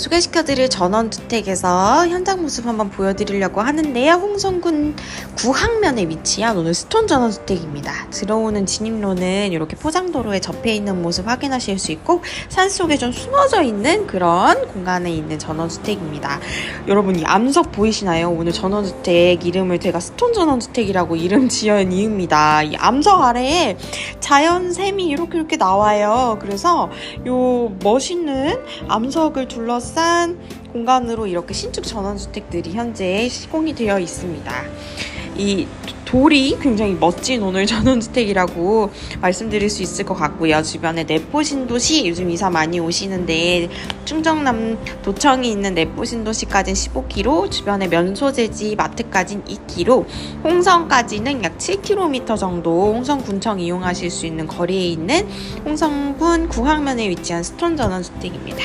소개시켜드릴 전원주택에서 현장 모습 한번 보여드리려고 하는데요. 홍성군 구항면에 위치한 오늘 스톤 전원주택입니다. 들어오는 진입로는 이렇게 포장도로에 접해 있는 모습 확인하실 수 있고 산속에 좀 숨어져 있는 그런 공간에 있는 전원주택입니다. 여러분 이 암석 보이시나요? 오늘 전원주택 이름을 제가 스톤 전원주택이라고 이름 지은 이유입니다. 이 암석 아래에 자연샘이 이렇게 이렇게 나와요. 그래서 요 멋있는 암석을 둘러 둘러싼 공간으로 이렇게 신축 전원주택들이 현재 시공이 되어 있습니다. 이 돌이 굉장히 멋진 오늘 전원주택이라고 말씀드릴 수 있을 것 같고요. 주변에 내포신도시 요즘 이사 많이 오시는데 충정남 도청이 있는 내포신도시까지는 15km, 주변에 면소재지 마트까지는 2km, 홍성까지는 약 7km 정도 홍성 군청 이용하실 수 있는 거리에 있는 홍성군 구항면에 위치한 스톤 전원주택입니다.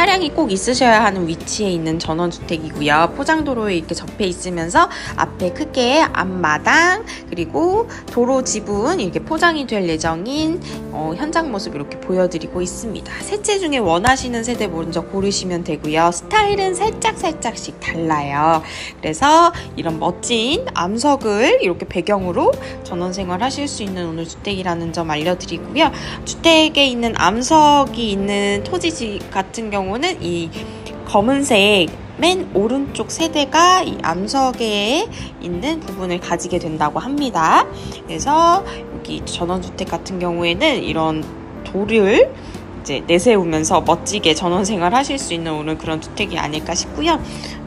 차량이 꼭 있으셔야 하는 위치에 있는 전원주택이고요. 포장도로에 이렇게 접해 있으면서 앞에 크게 앞마당 그리고 도로 지분 이렇게 포장이 될 예정인 어, 현장 모습 이렇게 보여드리고 있습니다. 세채 중에 원하시는 세대 먼저 고르시면 되고요. 스타일은 살짝 살짝씩 달라요. 그래서 이런 멋진 암석을 이렇게 배경으로 전원 생활 하실 수 있는 오늘 주택이라는 점 알려드리고요. 주택에 있는 암석이 있는 토지 같은 경우 경우는 이 검은색 맨 오른쪽 세대가 이 암석에 있는 부분을 가지게 된다고 합니다. 그래서 여기 전원주택 같은 경우에는 이런 돌을 이제 내세우면서 멋지게 전원 생활 하실 수 있는 그런 주택이 아닐까 싶고요.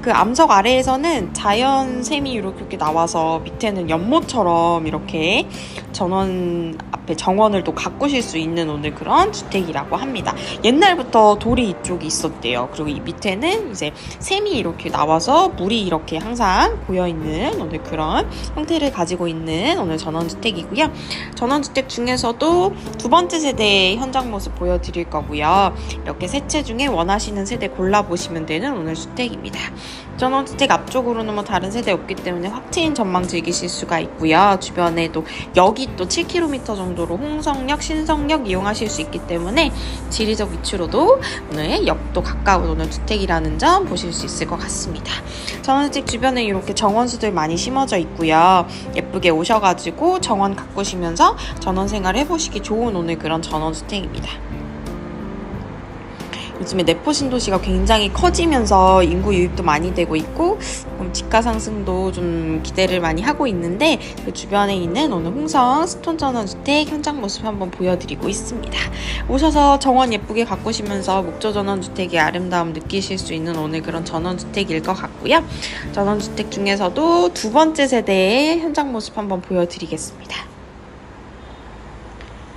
그 암석 아래에서는 자연 샘이 이렇게 나와서 밑에는 연못처럼 이렇게 전원 앞에 정원을 또 가꾸실 수 있는 오늘 그런 주택이라고 합니다. 옛날부터 돌이 이쪽이 있었대요. 그리고 이 밑에는 이제 샘이 이렇게 나와서 물이 이렇게 항상 고여 있는 오늘 그런 형태를 가지고 있는 오늘 전원주택이고요. 전원주택 중에서도 두 번째 세대의 현장 모습 보여드릴 거고요. 이렇게 세 채 중에 원하시는 세대 골라보시면 되는 오늘 주택입니다. 전원주택 앞쪽으로는 뭐 다른 세대 없기 때문에 확 트인 전망 즐기실 수가 있고요. 주변에도 여기 또 7km 정도로 홍성역, 신성역 이용하실 수 있기 때문에 지리적 위치로도 오늘 역도 가까운 오늘 주택이라는 점 보실 수 있을 것 같습니다. 전원주택 주변에 이렇게 정원수들 많이 심어져 있고요. 예쁘게 오셔가지고 정원 가꾸시면서 전원 생활 해보시기 좋은 오늘 그런 전원주택입니다. 요즘에 내포 신도시가 굉장히 커지면서 인구 유입도 많이 되고 있고 집가 상승도 좀 기대를 많이 하고 있는데 그 주변에 있는 오늘 홍성 스톤 전원주택 현장 모습 한번 보여드리고 있습니다. 오셔서 정원 예쁘게 가꾸시면서 목조 전원주택의 아름다움 느끼실 수 있는 오늘 그런 전원주택일 것 같고요. 전원주택 중에서도 두 번째 세대의 현장 모습 한번 보여드리겠습니다.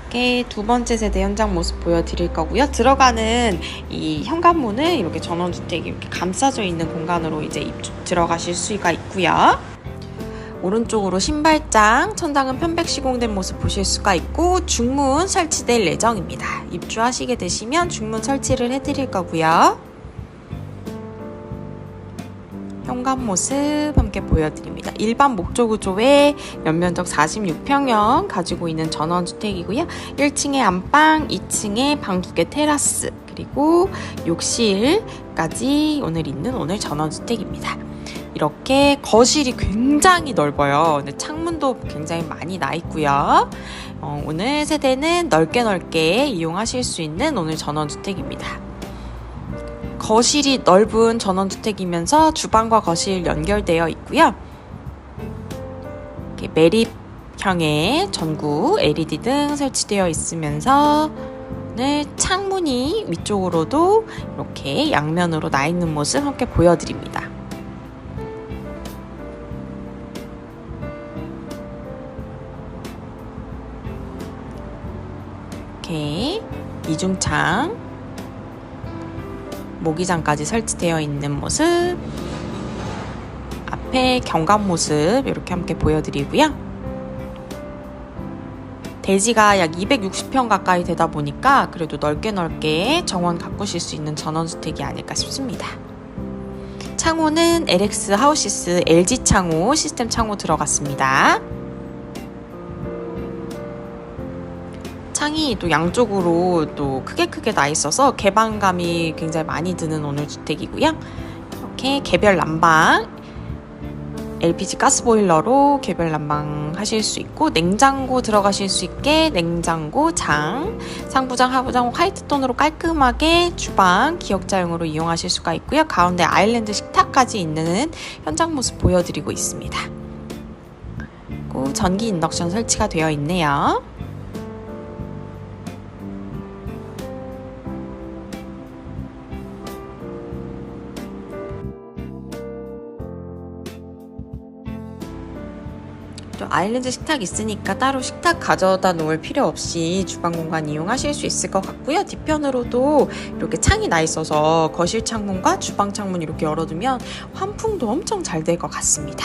이렇게 두 번째 세대 현장 모습 보여드릴 거고요. 들어가는 이 현관문은 이렇게 전원주택이 이렇게 감싸져 있는 공간으로 이제 입주 들어가실 수가 있고요. 오른쪽으로 신발장, 천장은 편백 시공된 모습 보실 수가 있고 중문 설치될 예정입니다. 입주하시게 되시면 중문 설치를 해드릴 거고요. 현관 모습 함께 보여드립니다. 일반 목조 구조의 연면적 46평형 가지고 있는 전원주택이고요. 1층에 안방, 2층에 방 두 개 테라스, 그리고 욕실까지 오늘 있는 오늘 전원주택입니다. 이렇게 거실이 굉장히 넓어요. 창문도 굉장히 많이 나 있고요. 어, 오늘 세대는 넓게 넓게 이용하실 수 있는 오늘 전원주택입니다. 거실이 넓은 전원주택이면서 주방과 거실 연결되어 있고요. 매립형의 전구 LED 등 설치되어 있으면서 창문이 위쪽으로도 이렇게 양면으로 나 있는 모습 함께 보여드립니다. 이렇게 이중창 모기장까지 설치되어 있는 모습 앞에 경관 모습 이렇게 함께 보여드리고요. 대지가 약 260평 가까이 되다 보니까 그래도 넓게 넓게 정원 가꾸실 수 있는 전원주택이 아닐까 싶습니다. 창호는 LX 하우시스 LG 창호 시스템 창호 들어갔습니다. 창이 또 양쪽으로 또 크게 크게 나 있어서 개방감이 굉장히 많이 드는 오늘 주택이고요. 이렇게 개별 난방 LPG 가스 보일러로 개별 난방 하실 수 있고 냉장고 들어가실 수 있게 냉장고 장 상부장 하부장 화이트 톤으로 깔끔하게 주방 기역자용으로 이용하실 수가 있고요. 가운데 아일랜드 식탁까지 있는 현장 모습 보여드리고 있습니다. 전기 인덕션 설치가 되어 있네요 또 아일랜드 식탁 있으니까 따로 식탁 가져다 놓을 필요 없이 주방 공간 이용하실 수 있을 것 같고요. 뒤편으로도 이렇게 창이 나 있어서 거실 창문과 주방 창문 이렇게 열어두면 환풍도 엄청 잘 될 것 같습니다.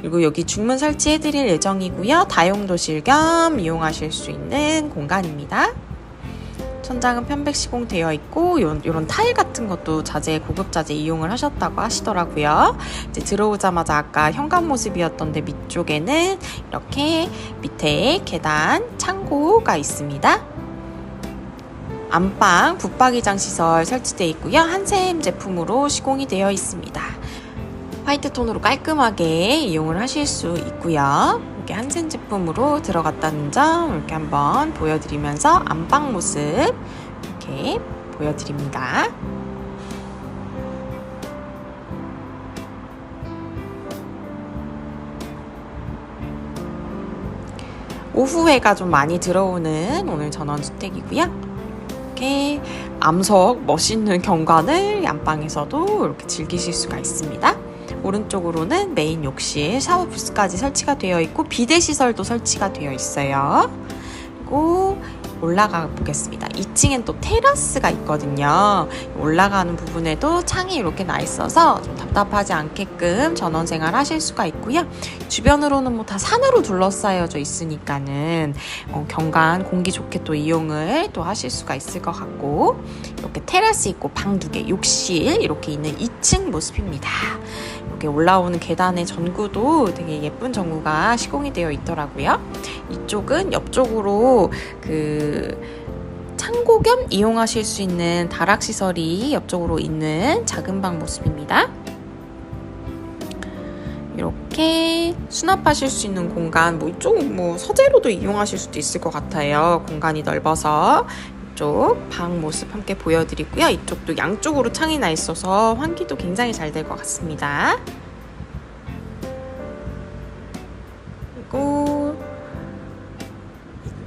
그리고 여기 중문 설치해드릴 예정이고요. 다용도실 겸 이용하실 수 있는 공간입니다. 천장은 편백 시공되어 있고 이런 타일 같은 것도 자재 고급 자재 이용을 하셨다고 하시더라고요. 이제 들어오자마자 아까 현관 모습이었던데 밑쪽에는 이렇게 밑에 계단 창고가 있습니다. 안방 붙박이장 시설 설치되어 있고요. 한샘 제품으로 시공이 되어 있습니다. 화이트 톤으로 깔끔하게 이용을 하실 수 있고요. 이렇게 한센 제품으로 들어갔다는 점 이렇게 한번 보여드리면서 안방 모습 이렇게 보여드립니다. 오후회가 좀 많이 들어오는 오늘 전원주택이고요. 이렇게 암석 멋있는 경관을 안방에서도 이렇게 즐기실 수가 있습니다. 오른쪽으로는 메인 욕실, 샤워 부스까지 설치가 되어 있고 비대 시설도 설치가 되어 있어요. 그리고 올라가 보겠습니다. 2층엔 또 테라스가 있거든요. 올라가는 부분에도 창이 이렇게 나 있어서 좀 답답하지 않게끔 전원 생활 하실 수가 있고요. 주변으로는 뭐 다 산으로 둘러싸여져 있으니까는 어, 경관 공기 좋게 또 이용을 또 하실 수가 있을 것 같고 이렇게 테라스 있고 방 두 개, 욕실 이렇게 있는 2층 모습입니다. 이렇게 올라오는 계단의 전구도 되게 예쁜 전구가 시공이 되어 있더라고요. 이쪽은 옆쪽으로 그 창고 겸 이용하실 수 있는 다락 시설이 옆쪽으로 있는 작은 방 모습입니다. 이렇게 수납하실 수 있는 공간, 뭐 이쪽은 뭐 서재로도 이용하실 수도 있을 것 같아요. 공간이 넓어서 이쪽 방 모습 함께 보여드리고요. 이쪽도 양쪽으로 창이 나 있어서 환기도 굉장히 잘 될 것 같습니다.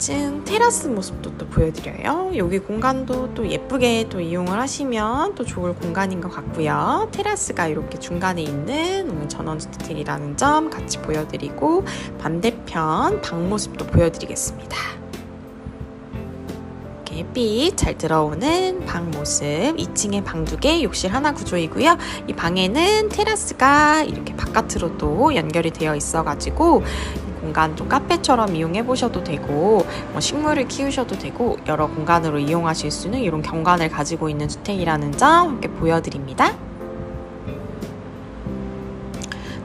2층 테라스 모습도 또 보여드려요. 여기 공간도 또 예쁘게 또 이용을 하시면 또 좋을 공간인 것 같고요. 테라스가 이렇게 중간에 있는 전원주택이라는 점 같이 보여드리고 반대편 방 모습도 보여드리겠습니다. 햇빛 잘 들어오는 방 모습 2층에 방 두 개, 욕실 하나 구조이고요. 이 방에는 테라스가 이렇게 바깥으로도 연결이 되어 있어 가지고 공간 좀 카페처럼 이용해 보셔도 되고 뭐 식물을 키우셔도 되고 여러 공간으로 이용하실 수 있는 이런 경관을 가지고 있는 주택이라는 점 함께 보여드립니다.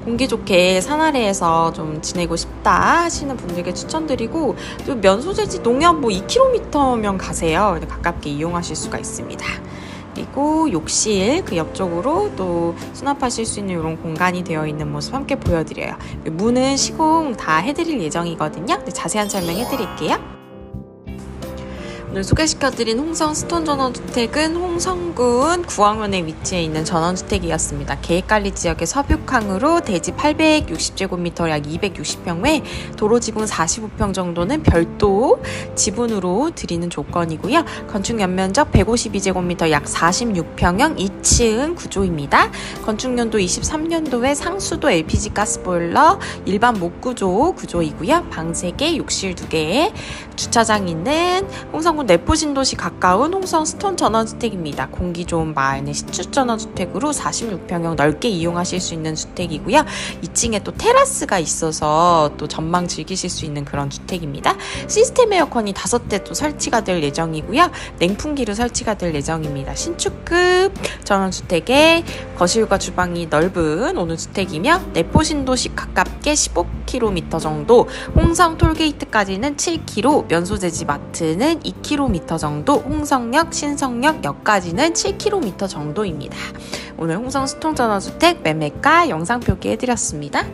공기 좋게 산 아래에서 좀 지내고 싶다 하시는 분들께 추천드리고 또 면소재지 농협 뭐 2km면 가세요. 가깝게 이용하실 수가 있습니다. 그리고 욕실 그 옆쪽으로 또 수납하실 수 있는 이런 공간이 되어 있는 모습 함께 보여드려요. 문은 시공 다 해드릴 예정이거든요. 자세한 설명 해드릴게요. 오늘 소개시켜드린 홍성 스톤 전원주택은 홍성군 구황면에 위치해 있는 전원주택이었습니다. 계획관리 지역의 서북항으로 대지 860제곱미터 약 260평 외 도로 지분 45평 정도는 별도 지분으로 드리는 조건이고요. 건축 연면적 152제곱미터 약 46평형 2층 구조입니다. 건축년도 23년도에 상수도 LPG 가스보일러 일반 목구조 구조이고요. 방 3개, 욕실 2개, 주차장 있는 홍성군 내포 신도시 가까운 홍성 스톤 전원주택입니다. 공기 좋은 마을 내 시축 전원주택으로 46평형 넓게 이용하실 수 있는 주택이고요. 2층에 또 테라스가 있어서 또 전망 즐기실 수 있는 그런 주택입니다. 시스템 에어컨이 5대 또 설치가 될 예정이고요. 냉풍기로 설치가 될 예정입니다. 신축급 전원주택에 거실과 주방이 넓은 오늘 주택이며 내포 신도시 가깝게 15km 정도, 홍성 톨게이트까지는 7km, 면소재지 마트는 2km 정도, 홍성역, 신성역역까지는 7km 정도입니다. 오늘 홍성 스톤 전원주택 매매가 영상 표기해드렸습니다.